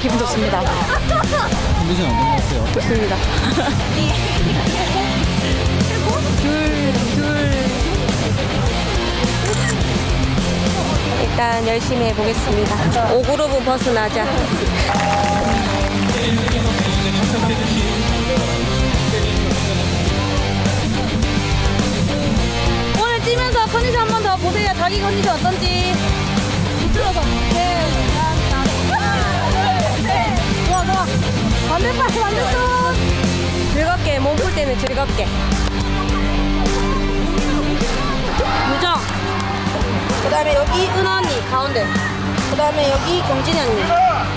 기분 좋습니다. 컨디션 어떤 것 같아요? 좋습니다. 일단 열심히 해보겠습니다. 5그룹은 벗어나자. 오늘 뛰면서 컨디션 한 번 더 보세요. 자기 컨디션 어떤지. 때는 즐겁게. 무정. 그 다음에 여기 은하 언니, 가운데. 그 다음에 여기 경진이 언니.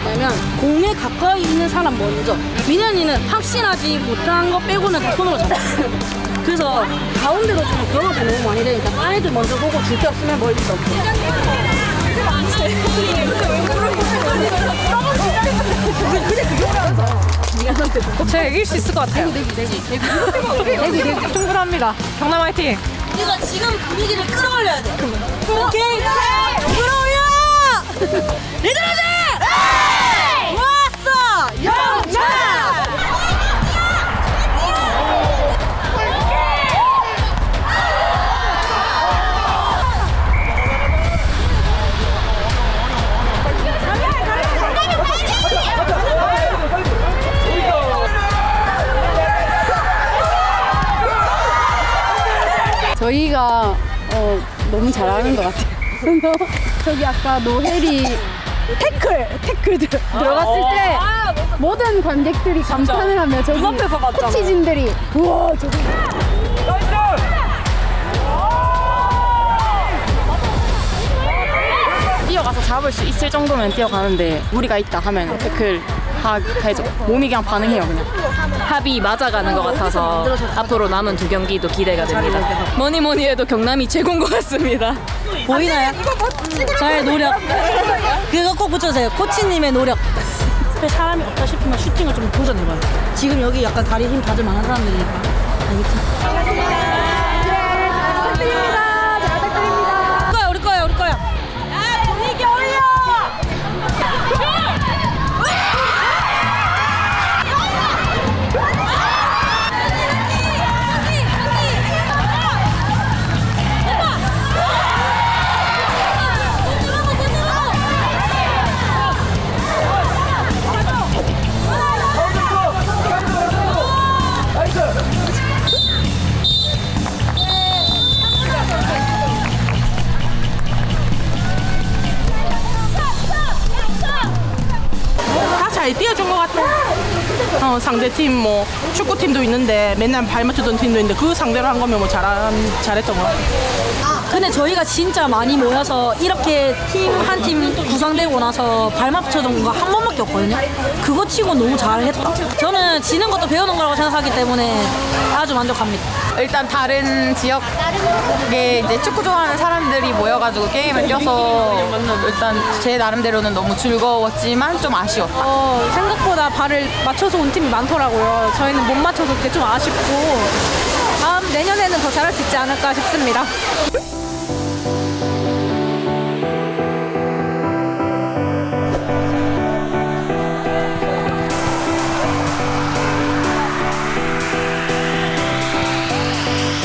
그러면 공에 가까이 있는 사람 먼저. 민현이는 확신하지 못한 거 빼고는 다 손으로 잡아. 그래서 가운데로 좀 경험이 너무 많이 되니까 사이드 먼저 보고 줄 게 없으면 멀리 있어. 제가 이길 수 있을 것 같아요. 충분합니다. 경남 화이팅! 우리가 지금 분위기를 끌어올려야 돼. 오케이. 끌어올려! 얘들아들! 저희가 어, 너무 잘하는 것 같아요. 저기 아까 노혜리 태클 태클 들, 들어갔을 때 모든 관객들이 감탄을 하며 저기 코치진들이 우와 저기. 뛰어가서 잡을 수 있을 정도면 뛰어가는데 무리가 있다 하면 태클 하해줘. 몸이 그냥 반응해요 그냥 합이 맞아가는 것 같아서 앞으로 남은 두 경기도 기대가 됩니다 뭐니 뭐니 해도 경남이 최고인 것 같습니다 보이나요? 저의 노력. 그거 꼭 붙여주세요. 코치님의 노력. 사람이 없다 싶으면 슈팅을 좀 도전해봐요. 지금 여기 약간 다리 힘 다들 만한 사람들이니까. 알겠지? 잘 뛰어준 것 같아. 어, 상대팀 뭐 축구팀도 있는데 맨날 발 맞추던 팀도 있는데 그 상대로 한 거면 뭐 잘한, 잘했던 것 같아. 근데 저희가 진짜 많이 모여서 이렇게 팀 한 팀 구성되고 나서 발맞춰준 거한 번밖에 없거든요. 그거 치고 너무 잘했다. 저는 지는 것도 배우는 거라고 생각하기 때문에 아주 만족합니다. 일단 다른 지역에 이제 축구 좋아하는 사람들이 모여가지고 게임을 뛰어서 일단 제 나름대로는 너무 즐거웠지만 좀 아쉬웠다 어, 생각보다 발을 맞춰 서 온 팀이 많더라고요. 저희는 못 맞춰서 그게 좀 아쉽고 다음 내년에는 더 잘할 수 있지 않을까 싶습니다.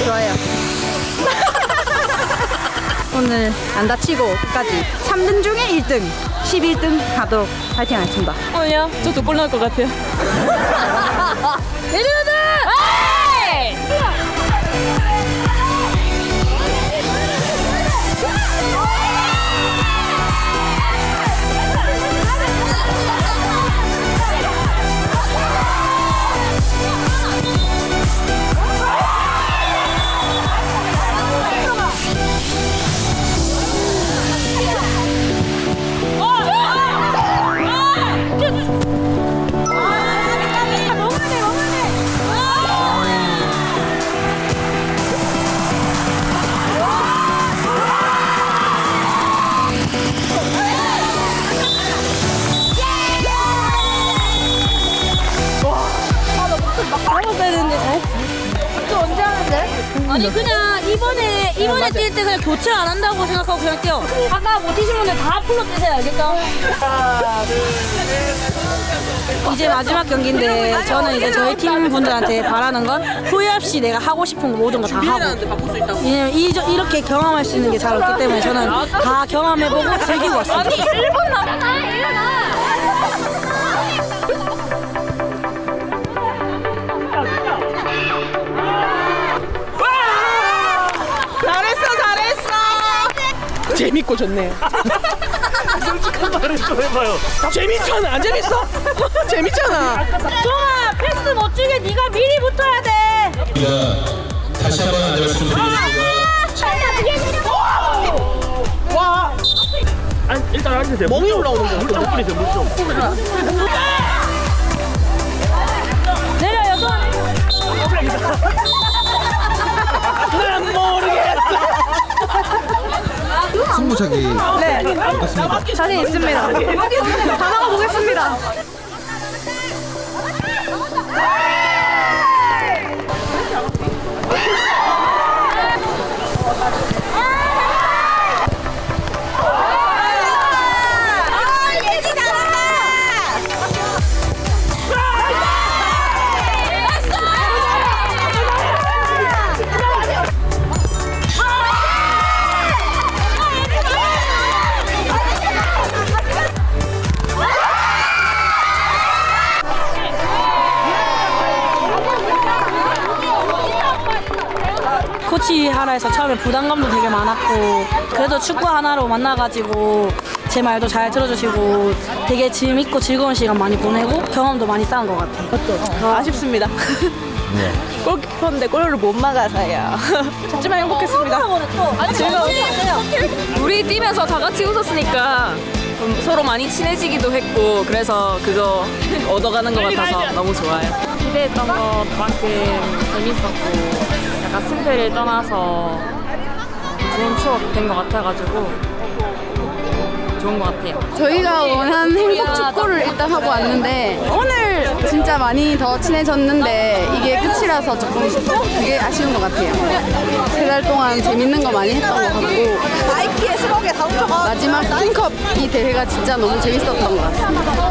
좋아요. 오늘 안 다치고 끝까지 3등 중에 1등, 11등 가도록 파이팅 하겠습니다. 오늘요? 저도 골 나올 것 같아요 아니 그냥 이번에 이번에 뛸때 그냥 교체 안 한다고 생각하고 그냥 뛰어. 아까 못 뛰신 분들 다 풀로 뛰세요 알겠죠? 이제 마지막 경기인데 저는 이제 저희 팀 분들한테 바라는 건 후회 없이 내가 하고 싶은 거 모든 거 다 하고 바꿀 수 있다고. 왜냐면 이, 이렇게 경험할 수 있는 게 잘 없기 때문에 저는 다 경험해보고 즐기고 왔습니다. 잘했어, 재밌고 좋네요. 솔직한 말을 좀 해봐요. 재밌잖아, 안 재밌어? 재밌잖아. 송아 패스 못 주게 네가 미리 붙어야 돼. 다시 한번 말씀드리겠습니다. 와. 일단 앉으세요. 멍이 올라오는 거. 물좀 뿌리세요, 물 좀. 내려 여섯. 난 모르겠다. 승부차기 자신 있습니다. 다 나가보겠습니다. 코치 하나에서 처음에 부담감도 되게 많았고 그래도 축구 하나로 만나가지고 제 말도 잘 들어주시고 되게 재밌고 즐거운 시간 많이 보내고 경험도 많이 쌓은 것 같아요. 아쉽습니다. 골키퍼인데 골을 못 막아서요. 하지만 행복했습니다. 우리 뛰면서 다 같이 웃었으니까 좀 서로 많이 친해지기도 했고 그래서 그거 얻어가는 것 같아서 너무 좋아요. 기대했던 것만큼 재밌었고 약간 승패를 떠나서 좋은 추억 된 것 같아가지고 좋은 것 같아요. 저희가 원하는 행복 축구를 일단 하고 왔는데 오늘 진짜 많이 더 친해졌는데 이게 끝이라서 조금 그게 아쉬운 것 같아요. 세 달 동안 재밌는 거 많이 했던 것 같고 마지막 킹컵 이 대회가 진짜 너무 재밌었던 것 같습니다.